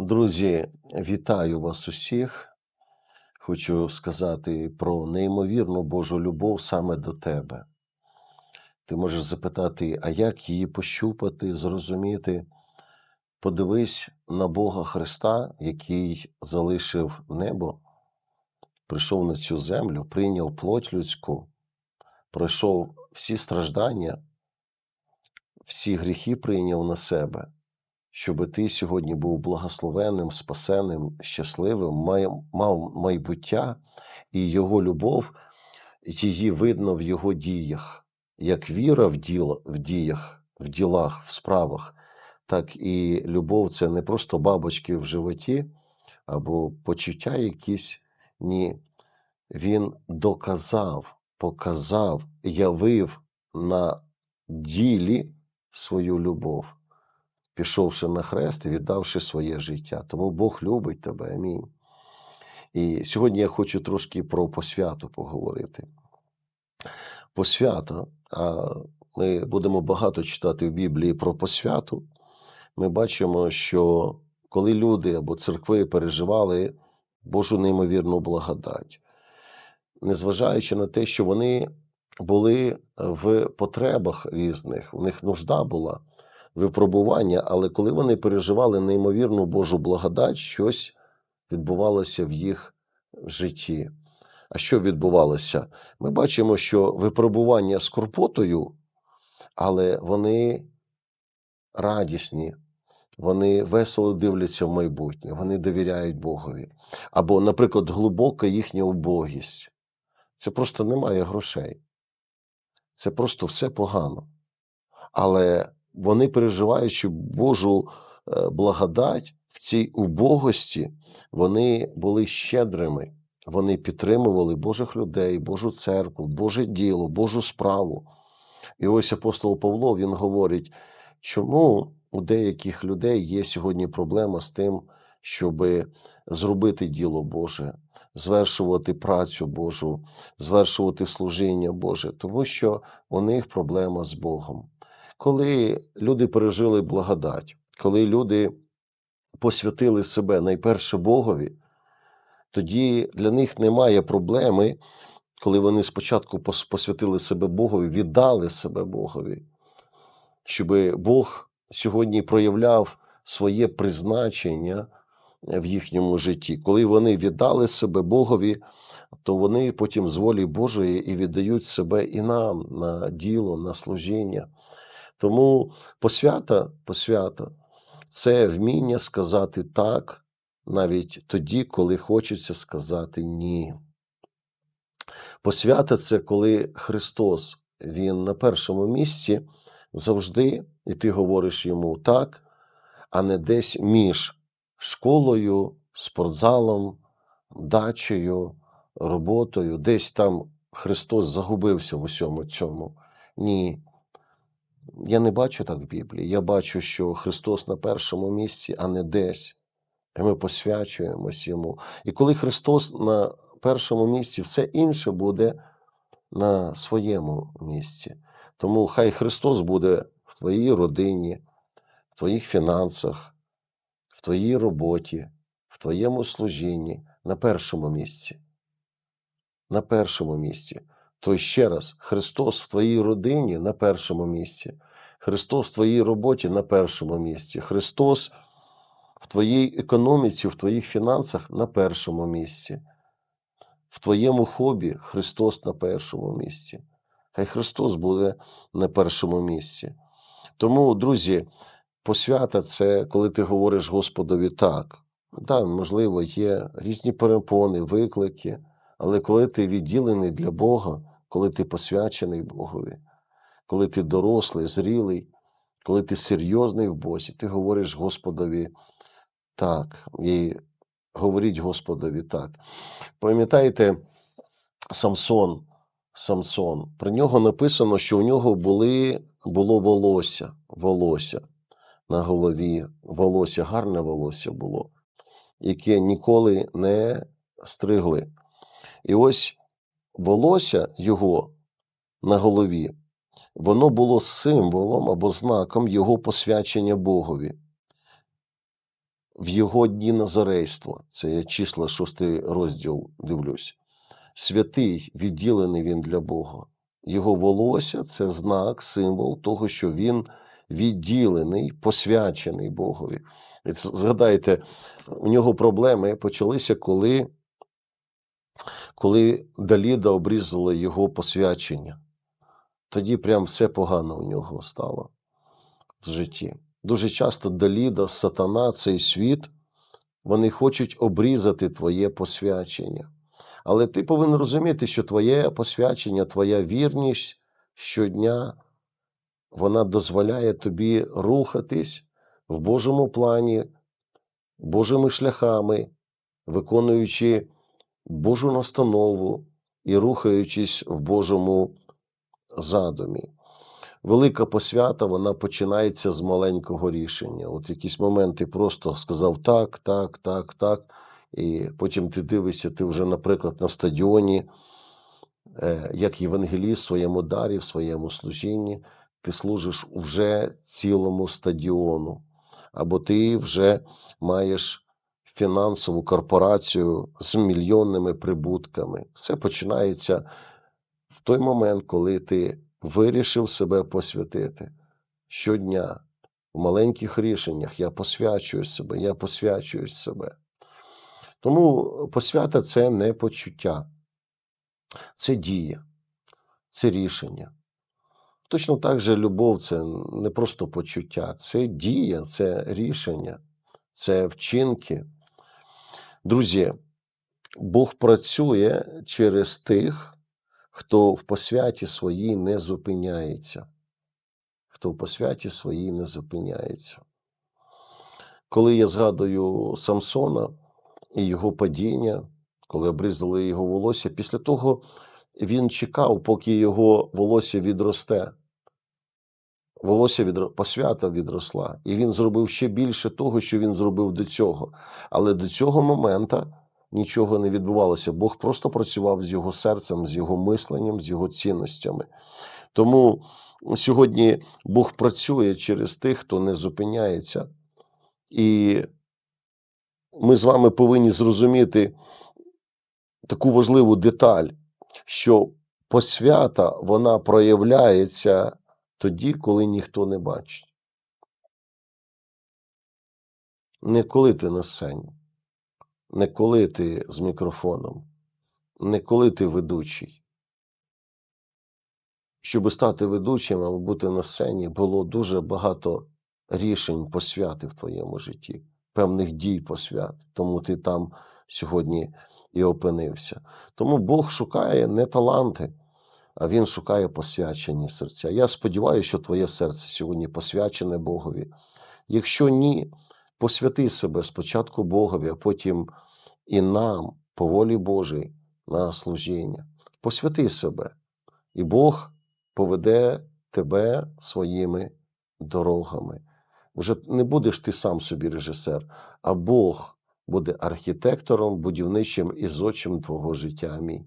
Друзі, вітаю вас усіх. Хочу сказати про неймовірну Божу любов саме до тебе. Ти можеш запитати, а як її пощупати, зрозуміти? Подивись на Бога Христа, який залишив небо, прийшов на цю землю, прийняв плоть людську, пройшов всі страждання, всі гріхи прийняв на себе щоб ти сьогодні був благословенним, спасеним, щасливим, мав майбуття, і його любов, її видно в його діях, як віра в, діло, в діях, в ділах, в справах, так і любов це не просто бабочки в животі або почуття якісь. Ні. Він доказав, показав, явив на ділі свою любов пішовши на хрест і віддавши своє життя. Тому Бог любить тебе. Амінь. І сьогодні я хочу трошки про посвяту поговорити. Посвята, а ми будемо багато читати в Біблії про посвяту. Ми бачимо, що коли люди або церкви переживали Божу неймовірну благодать, незважаючи на те, що вони були в потребах різних, у них нужда була, випробування, але коли вони переживали неймовірну Божу благодать, щось відбувалося в їх житті. А що відбувалося? Ми бачимо, що випробування з корпотою, але вони радісні, вони весело дивляться в майбутнє, вони довіряють Богові. Або, наприклад, глибока їхня убогість. Це просто немає грошей. Це просто все погано. Але вони переживаючи Божу е, благодать в цій убогості, вони були щедрими, вони підтримували Божих людей, Божу церкву, Боже діло, Божу справу. І ось апостол Павло він говорить, чому у деяких людей є сьогодні проблема з тим, щоб зробити діло Боже, звершувати працю Божу, звершувати служіння Боже, тому що у них проблема з Богом коли люди пережили благодать, коли люди посвятили себе найперше Богові, тоді для них немає проблеми, коли вони спочатку посвятили себе Богові, віддали себе Богові, щоб Бог сьогодні проявляв своє призначення в їхньому житті. Коли вони віддали себе Богові, то вони потім з волі Божої і віддають себе і нам на діло, на служіння. Тому посвята, посвята це вміння сказати так, навіть тоді, коли хочеться сказати ні. Посвята це коли Христос, Він на першому місці завжди, і ти говориш йому так, а не десь між школою, спортзалом, дачею, роботою, десь там Христос загубився в усьому цьому. Ні. Я не бачу так в Біблії. Я бачу, що Христос на першому місці, а не десь. І ми посвячуємось Йому. І коли Христос на першому місці, все інше буде на своєму місці. Тому хай Христос буде в твоїй родині, в твоїх фінансах, в твоїй роботі, в твоєму служінні на першому місці. На першому місці. То ще раз, Христос в твоїй родині на першому місці, Христос в твоїй роботі на першому місці, Христос в твоїй економіці, в твоїх фінансах на першому місці, в твоєму хобі Христос на першому місці. Хай Христос буде на першому місці. Тому, друзі, посвята це коли ти говориш Господові так. Так, можливо, є різні перепони, виклики, але коли ти відділений для Бога, коли ти посвячений Богові, коли ти дорослий, зрілий, коли ти серйозний в Бозі, ти говориш Господові так. І говоріть Господові так. Пам'ятаєте, Самсон, Самсон, про нього написано, що у нього були, було волосся, волосся на голові, волосся, гарне волосся було, яке ніколи не стригли. І ось волосся його на голові, воно було символом або знаком його посвячення Богові. в його дні назарейства. Це я числа шостий розділ дивлюсь. Святий, відділений він для Бога. Його волосся це знак, символ того, що він відділений, посвячений Богові. Згадайте, у нього проблеми почалися, коли, коли Даліда обрізала його посвячення. Тоді прям все погано у нього стало в житті. Дуже часто Даліда, сатана, цей світ, вони хочуть обрізати твоє посвячення. Але ти повинен розуміти, що твоє посвячення, твоя вірність щодня, вона дозволяє тобі рухатись в Божому плані, Божими шляхами, виконуючи Божу настанову і рухаючись в Божому задумі. Велика посвята вона починається з маленького рішення. От якісь моменти просто сказав так, так, так, так. І потім ти дивишся, ти вже, наприклад, на стадіоні, е, як євангеліст в своєму дарі, в своєму служінні, ти служиш вже цілому стадіону, або ти вже маєш фінансову корпорацію з мільйонними прибутками. Все починається в той момент, коли ти вирішив себе посвятити щодня в маленьких рішеннях. Я посвячую себе, я посвячую себе. Тому посвята це не почуття, це дія, це рішення. Точно так же любов це не просто почуття, це дія, це рішення, це вчинки. Друзі, Бог працює через тих, хто в посвяті своїй не зупиняється. Хто в посвяті своїй не зупиняється. Коли я згадую Самсона і його падіння, коли обрізали його волосся, після того він чекав, поки його волосся відросте. Волосся відро... посвята відросла, і він зробив ще більше того, що він зробив до цього. Але до цього моменту нічого не відбувалося. Бог просто працював з його серцем, з його мисленням, з його цінностями. Тому сьогодні Бог працює через тих, хто не зупиняється. І ми з вами повинні зрозуміти таку важливу деталь, що посвята вона проявляється тоді, коли ніхто не бачить. Не коли ти на сцені, не коли ти з мікрофоном, не коли ти ведучий. Щоб стати ведучим або бути на сцені, було дуже багато рішень посвяти в твоєму житті, певних дій посвяти. Тому ти там сьогодні і опинився. Тому Бог шукає не таланти, Він шукає посвячені серця. Я сподіваюся, що твоє серце сьогодні посвячене Богові. Якщо ні, посвяти себе спочатку Богові, а потім і нам, по волі Божій, на служіння. Посвяти себе, і Бог поведе тебе своїми дорогами. Вже не будеш ти сам собі режисер, а Бог буде архітектором, будівничим і зодчим твого життя. Амінь.